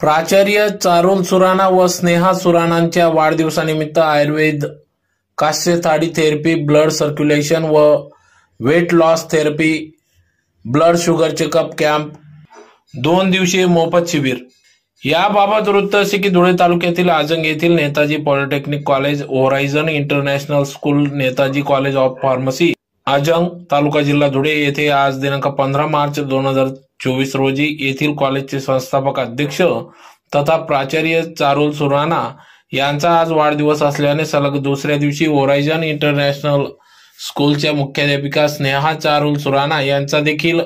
प्राचार्य चारुल सुराणा व स्नेहा सुराणांच्या वाढदिवसानिमित्त आयुर्वेद कास्य थाडी थेरपी ब्लड सर्क्युलेशन व weight loss therapy blood sugar checkup camp दोन दिवसीय मोफत शिबिर. याबाबत वृत्त असे की धुळे तालुक्यातील आजंग येथील Netaji polytechnic college Horizon international school Netaji college of pharmacy Ajang taluka जिल्हा धुळे येथे आज दिनांक पंधरा मार्च दोन हजार चोवीस रोजी येथील कॉलेजचे संस्थापक अध्यक्ष तथा प्राचार्य चारुल सुराणा यांचा आज वाढदिवस असल्याने सलग दुसऱ्या दिवशी ओरायझन इंटरनॅशनल स्कूलच्या मुख्याध्यापिका स्नेहा चारुल सुराणा यांचा देखील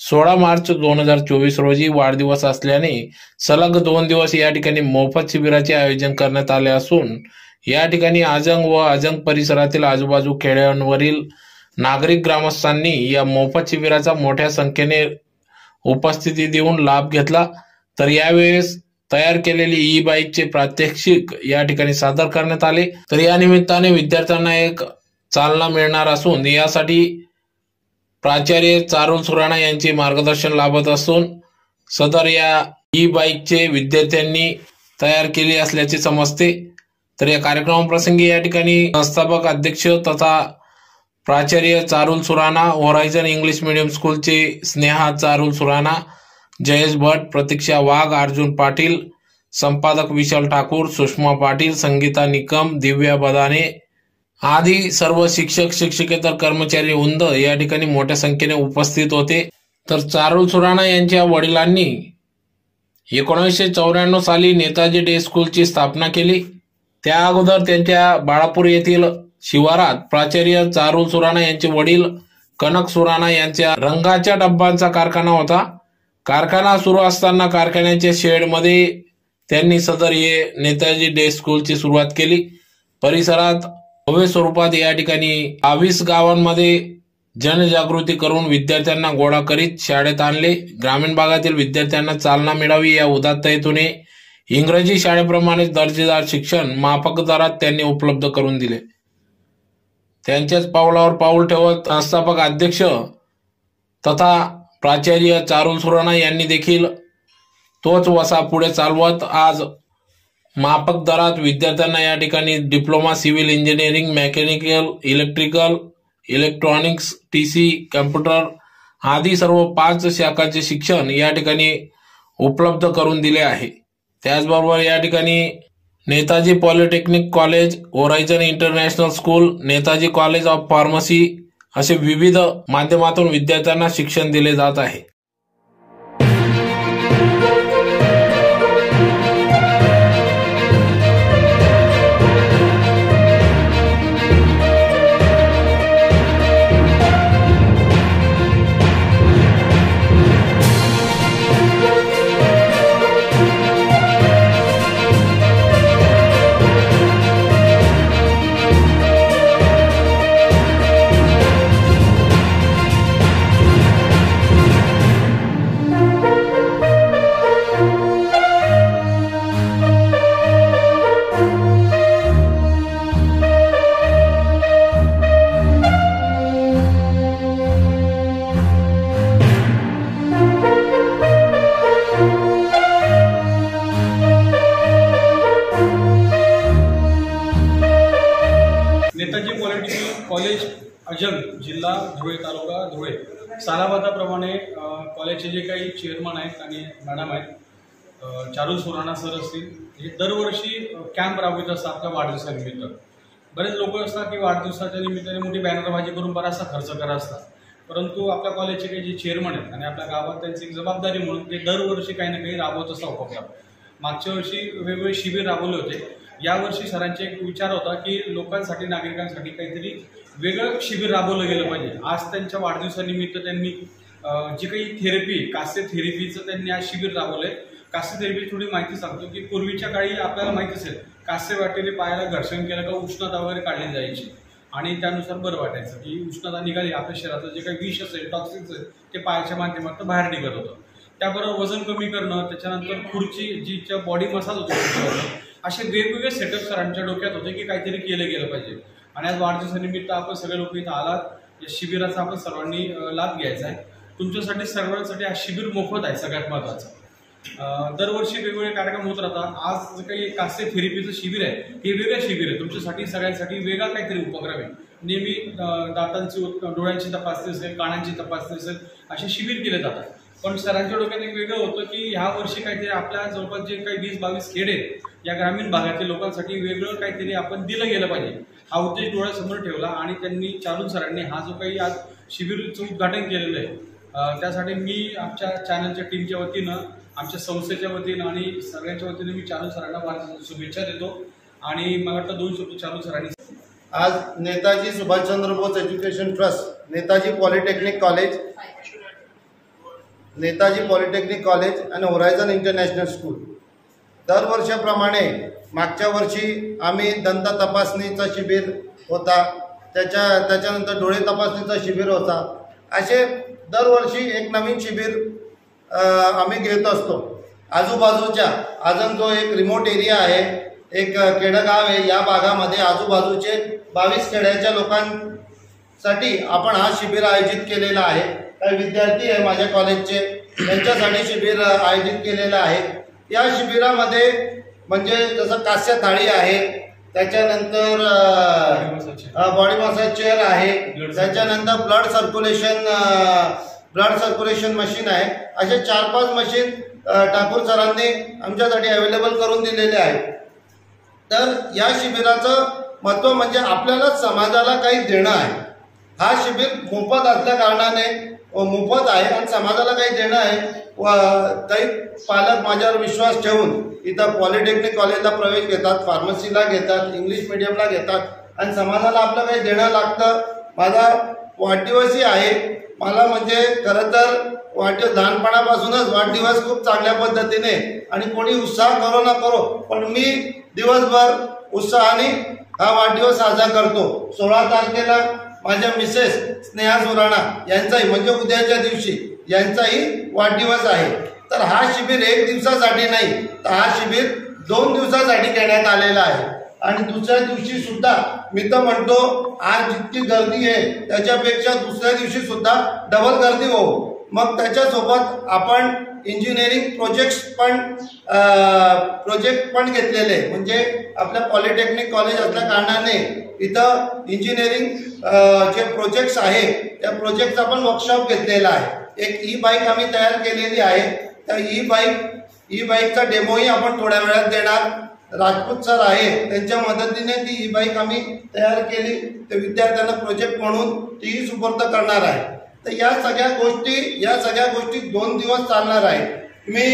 सोळा मार्च दोन हजार चोवीस रोजी वाढदिवस असल्याने सलग दोन दिवस या ठिकाणी मोफत शिबिराचे आयोजन करण्यात आले असून या ठिकाणी आजंग व आजंग परिसरातील आजूबाजू खेड्यांवरील नागरिक ग्रामस्थांनी या मोफत शिबिराचा मोठ्या संख्येने उपस्थिती देऊन लाभ घेतला. तर यावेळेस तयार केलेली ई बाईकचे प्रात्यक्षिक या ठिकाणी सादर करण्यात आले. तर या निमित्ताने विद्यार्थ्यांना एक चालना मिळणार असून यासाठी प्राचार्य चारुल सुराणा यांचे मार्गदर्शन लाभत असून सदर या ई बाईकचे विद्यार्थ्यांनी तयार केली असल्याचे समजते. तर या कार्यक्रमाप्रसंगी या ठिकाणी संस्थापक अध्यक्ष तथा प्राचार्य Charul Surana Horizon English medium स्कूलचे स्नेहा चारुल सुराणा जयेश भट प्रतीक्षा वाघ अर्जुन पाटील संपादक विशाल ठाकूर सुषमा पाटील संगीता निकम दिव्या बदाने आदी सर्व शिक्षक शिक्षकेतर कर्मचारी उंद या ठिकाणी मोठ्या संख्येने उपस्थित होते. तर चारुल सुराणा यांच्या वडिलांनी एकोणीसशे चौऱ्याण्णव साली नेताजी डे स्कूलची स्थापना केली. त्या अगोदर त्यांच्या बाळापूर येथील शिवारात प्राचार्य चारुल सुराणा यांचे वडील कनक सुराणा यांच्या रंगाच्या डब्बांचा कारखाना होता. कारखाना सुरू असताना कारखान्याच्या शेडमध्ये त्यांनी सदर हे नेताजी डे स्कूलची सुरुवात केली. परिसरात भव्य स्वरूपात या ठिकाणी बावीस गावांमध्ये जनजागृती करून विद्यार्थ्यांना गोळा करीत शाळेत आणले. ग्रामीण भागातील विद्यार्थ्यांना चालना मिळावी या उदात्त हेतूने इंग्रजी शाळेप्रमाणे दर्जेदार शिक्षण माफक दरात त्यांनी उपलब्ध करून दिले. त्यांच्याच पावलावर पाऊल ठेवत संस्थापक अध्यक्ष तथा प्राचार्य चारुल सुराणा यांनी देखील तोच वसा पुढे चालवत आज माफक दरात विद्यार्थ्यांना या ठिकाणी diploma civil engineering mechanical electrical electronics T C computer आदी सर्व पाच शाखांचे शिक्षण या ठिकाणी उपलब्ध करून दिले आहे. त्याचबरोबर या ठिकाणी Netaji polytechnic college Horizon international school Netaji college of pharmacy असे विविध माध्यमातून विद्यार्थ्यांना शिक्षण दिले जात आहे. धुळे तालुका धुळे. सालाबादाप्रमाणे कॉलेजचे जे काही चेअरमन आहेत आणि मॅडम आहेत चारू चारुल सुराणा सर असतील हे दरवर्षी कॅम्प राबवित असतात आपल्या वाढदिवसानिमित्त बरेच लोक असतात की वाढदिवसाच्या निमित्ताने मोठी बॅनरबाजी करून बराचसा खर्च करत असतात. परंतु आपल्या कॉलेजचे काही जे चेअरमन आहेत आणि आपल्या गावात त्यांची एक जबाबदारी म्हणून ते दरवर्षी काही ना काही राबवत असतात उपक्रम. मागच्या वर्षी वेगवेगळे शिबिर राबवले होते. यावर्षी सरांचे एक विचार होता की लोकांसाठी नागरिकांसाठी काहीतरी वेगळं शिबिर राबवलं गेलं पाहिजे. आज त्यांच्या वाढदिवसानिमित्त त्यांनी जी काही थेरपी कास्य थेरपीचं त्यांनी आज शिबिर राबवलंय. कास्य थेरपी थोडी माहिती सांगतो की पूर्वीच्या काळी आपल्याला माहिती असेल कास्य वाटेने पायाला घर्षण केलं का उष्णता वगैरे काढली जायची. आणि त्यानुसार बरं वाटायचं की उष्णता निघाली आपल्या शरीराचं जे काही विष असेल टॉक्सिन्स असेल ते पायाच्या माध्यमातून बाहेर निघत होतं. त्याबरोबर वजन कमी करणं त्याच्यानंतर खुर्ची जीच्या बॉडी मसाज होतो असे वेगवेगळे सेटअप सरांच्या डोक्यात होते की काहीतरी केलं गेलं पाहिजे. आणि आज वाढदिवसानिमित्त आपण सगळे लोक इथं आलात. या शिबिराचा आपण सर्वांनी लाभ घ्यायचा आहे. तुमच्यासाठी सर्वांसाठी हा शिबिर मोफत आहे सगळ्यात महत्वाचं. दरवर्षी वेगवेगळे कार्यक्रम होत राहतात. आज जे काही कास्य थेरपीचं शिबिर आहे हे वेगळं शिबिर आहे. तुमच्यासाठी सगळ्यांसाठी वेगळा काहीतरी उपक्रम आहे. नेहमी दातांची डोळ्यांची तपासणी असेल कानांची तपासणी असेल असे शिबिर केले जातात. पण सरांच्या डोक्यात एक वेगळं होतं की ह्या वर्षी काहीतरी आपल्या जवळपास जे काही वीस बावीस खेडे आहेत या ग्रामीण भागातील लोकांसाठी वेगळं काहीतरी आपण दिलं गेलं पाहिजे. हा उद्देश डोळ्यासमोर ठेवला आणि त्यांनी चालू सरांनी हा जो काही आज शिबिरचं उद्घाटन केलेलं आहे त्यासाठी मी आमच्या चॅनलच्या टीमच्या वतीनं आमच्या संस्थेच्या वतीनं आणि सगळ्यांच्या वतीनं मी चालू सरांना वाढ- शुभेच्छा देतो आणि मला वाटतं दोन शब्द चालू सरांनी आज Netaji Subhashchandra Bose education trust Netaji polytechnic college Netaji polytechnic college आणि होरायझन इंटरनॅशनल स्कूल. दरवर्षाप्रमाणे मागच्या वर्षी आम्ही दंत तपासणीचा शिबिर होता. त्याच्या त्याच्यानंतर डोळे तपासणीचा शिबिर होता. असे दरवर्षी एक नवीन शिबिर आम्ही घेत असतो. आजूबाजूच्या अजून जो एक रिमोट एरिया आहे एक खेडगाव आहे या भागामध्ये आजूबाजूचे बावीस खेड्याच्या लोकांसाठी आपण हा शिबिर आयोजित केलेला आहे. काही विद्यार्थी आहे माझ्या कॉलेजचे त्यांच्यासाठी शिबिर आयोजित केलेलं आहे. या शिबिरामध्ये म्हणजे जसं कास्य थाळी आहे त्याच्यानंतर बॉडी मसाज चेअर आहे त्याच्यानंतर blood circulation blood circulation machine आहे. असे चार पाच मशीन ठाकूर सरांनी आमच्यासाठी अवेलेबल करून दिलेले आहे तर या शिबिराचं महत्त्व म्हणजे आपल्याला समाजाला काही देणं आहे. हा शिबिर मोफत असल्या कारणाने व मोफत आहे आणि समाजाला काही देणं आहे. व काही पालक माझ्यावर विश्वास ठेवून इथं पॉलिटेक्निक कॉलेजला प्रवेश घेतात फार्मसीला घेतात इंग्लिश मिडियमला घेतात. आणि समाजाला आपलं काही देणं लागतं. माझा वाढदिवसही आहे. मला म्हणजे खरं तर वाढदिवस लहानपणापासूनच वाढदिवस खूप चांगल्या पद्धतीने आणि कोणी उत्साह करो ना करो पण मी दिवसभर उत्साहाने हा वाढदिवस साजरा करतो. सोळा तारखेला माझ्या मिसेस स्नेहा सुराणा यांचाही म्हणजे उद्याच्या दिवशी यांचाही वाढदिवस आहे. तर हा शिबिर एक दिवसासाठी नाही तर हा शिबिर दोन दिवसासाठी घेण्यात आलेला आहे. आणि दुसऱ्या दिवशी सुद्धा मी तर म्हणतो आज जितकी गर्दी आहे त्याच्यापेक्षा दुसऱ्या दिवशी सुद्धा डबल गर्दी हो मग त्याच्यासोबत आपण इंजिनिअरिंग प्रोजेक्ट्स पण प्रोजेक्ट पण घेतलेले. म्हणजे आपल्या पॉलिटेक्निक कॉलेज असल्या कारणाने इथं इंजिनिअरिंग जे प्रोजेक्ट्स आहे त्या प्रोजेक्टचा पण वर्कशॉप घेतलेला आहे. एक ई बाईक आम्ही तयार केलेली आहे. त्या ई बाईक ई बाईकचा डेमोही आपण थोड्या वेळात देणार. राजपूत सर आहे त्यांच्या मदतीने ती ई बाईक आम्ही तयार केली. ते विद्यार्थ्यांना प्रोजेक्ट म्हणून तीही सुपूर्द करणार आहे. तर या सगळ्या गोष्टी या सगळ्या गोष्टी दोन दिवस चालणार आहे मी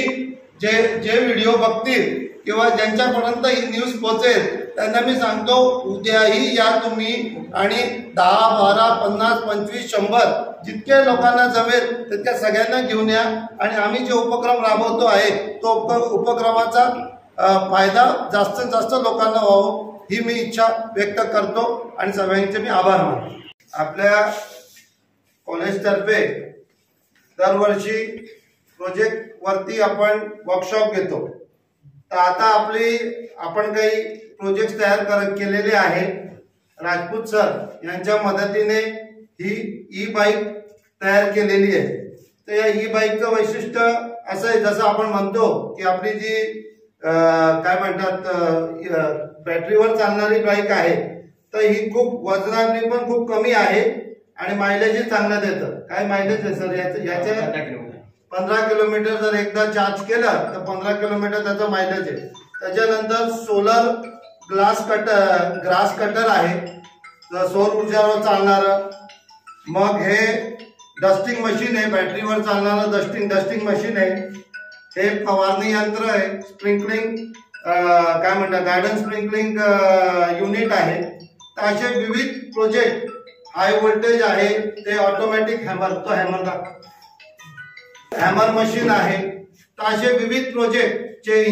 जे जे व्हिडिओ बघतील किंवा ज्यांच्यापर्यंत ही न्यूज पोहोचेल त्यांना मी सांगतो उद्याही या तुम्ही आणि दहा बारा पन्नास पंचवीस शंभर जितके लोकांना जमेल तितक्या सगळ्यांना घेऊन या. आणि आम्ही जे उपक्रम राबवतो आहे तो उप उपक्रमाचा फायदा जास्तीत जास्त लोकांना व्हावं ही मी इच्छा व्यक्त करतो आणि सगळ्यांचे मी आभार मानतो. आपल्या कॉलेजतर्फे दरवर्षी प्रोजेक्टवरती आपण वर्कशॉप घेतो. तर आता आपली आपण काही प्रोजेक्ट तयार कर केलेले आहे राजपूत सर यांच्या मदतीने ही ई बाईक तयार केलेली आहे. तर या ई बाईकचं वैशिष्ट्य असं आहे जसं आपण म्हणतो की आपली जी काय म्हणतात बॅटरीवर चालणारी बाईक आहे तर ही खूप वजनाने पण खूप कमी आहे आणि मायलेजही चांगलं देतं. काय मायलेज आहे सर याचं याच्या पंधरा किलोमीटर. जर एकदा चार्ज केलं तर पंधरा किलोमीटर त्याचं मायलेज आहे. त्याच्यानंतर solar glass cutter grass cutter आहे. सौर ऊर्जावर चालणारं. मग हे डस्टिंग मशीन आहे बॅटरीवर चालणारं डस्टिंग डस्टिंग मशीन आहे. हे फवारणी यंत्र आहे स्प्रिंकलिंग काय म्हणतात गार्डन स्प्रिंकलिंग युनिट आहे. तर असे विविध प्रोजेक्ट हाय व्होल्टेज आहे ते ऑटोमॅटिक हॅमर तो हॅमर दाखव. हॅमर मशीन आहे. तर असे विविध प्रोजेक्ट जे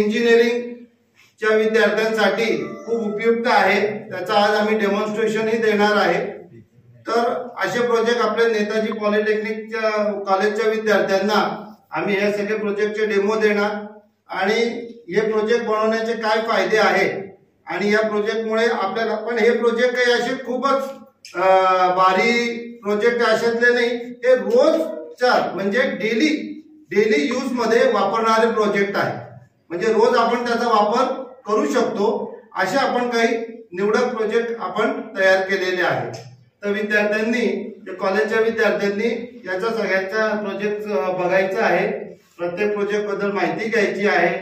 च्या विद्यार्थ्यांसाठी खूप उपयुक्त आहे. त्याचा आज आम्ही डेमॉन्स्ट्रेशनही देणार आहे. तर असे प्रोजेक्ट आपल्या नेताजी पॉलिटेक्निकच्या कॉलेजच्या विद्यार्थ्यांना आम्ही हे सगळे प्रोजेक्टचे डेमो देणार. आणि हे प्रोजेक्ट बनवण्याचे काय फायदे आहे? आणि या प्रोजेक्टमुळे आपल्याला पण हे प्रोजेक्ट काही असे खूपच भारी प्रोजेक्ट अशातले नाही. हे रोजच्या म्हणजे डेली डेली यूजमध्ये वापरणारे प्रोजेक्ट आहे म्हणजे रोज आपण त्याचा वापर करू शकतो असे आपण काही निवडक प्रोजेक्ट आपण तयार केलेले आहेत. तर विद्यार्थ्यांनी कॉलेजच्या विद्यार्थ्यांनी याचा सगळ्यांचा प्रोजेक्ट बघायचा आहे. प्रत्येक प्रोजेक्टबद्दल माहिती घ्यायची आहे.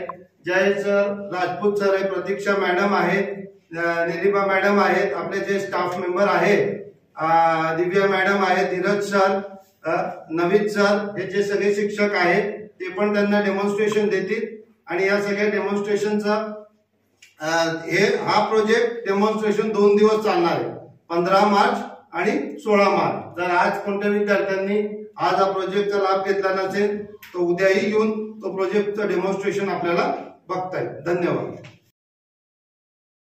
जय सर राजपूत सर आहे प्रतीक्षा मॅडम आहेत निलिमा मॅडम आहेत आपले जे स्टाफ मेंबर आहेत दिव्या मॅडम आहेत धीरज सर नवीन सर हे जे सगळे शिक्षक आहेत ते पण त्यांना डेमॉन्स्ट्रेशन देतील. आणि या सगळ्या डेमॉन्स्ट्रेशनचा हे हा प्रोजेक्ट डेमॉन्स्ट्रेशन दोन दिवस चालणार आहे. पंधरा मार्च आणि सोळा मार्च. जर आज कोणत्या विद्यार्थ्यांनी आज हा प्रोजेक्टचा लाभ घेतला नसेल तर उद्याही येऊन तो प्रोजेक्टचं डेमॉन्स्ट्रेशन आपल्याला बघता येईल. धन्यवाद.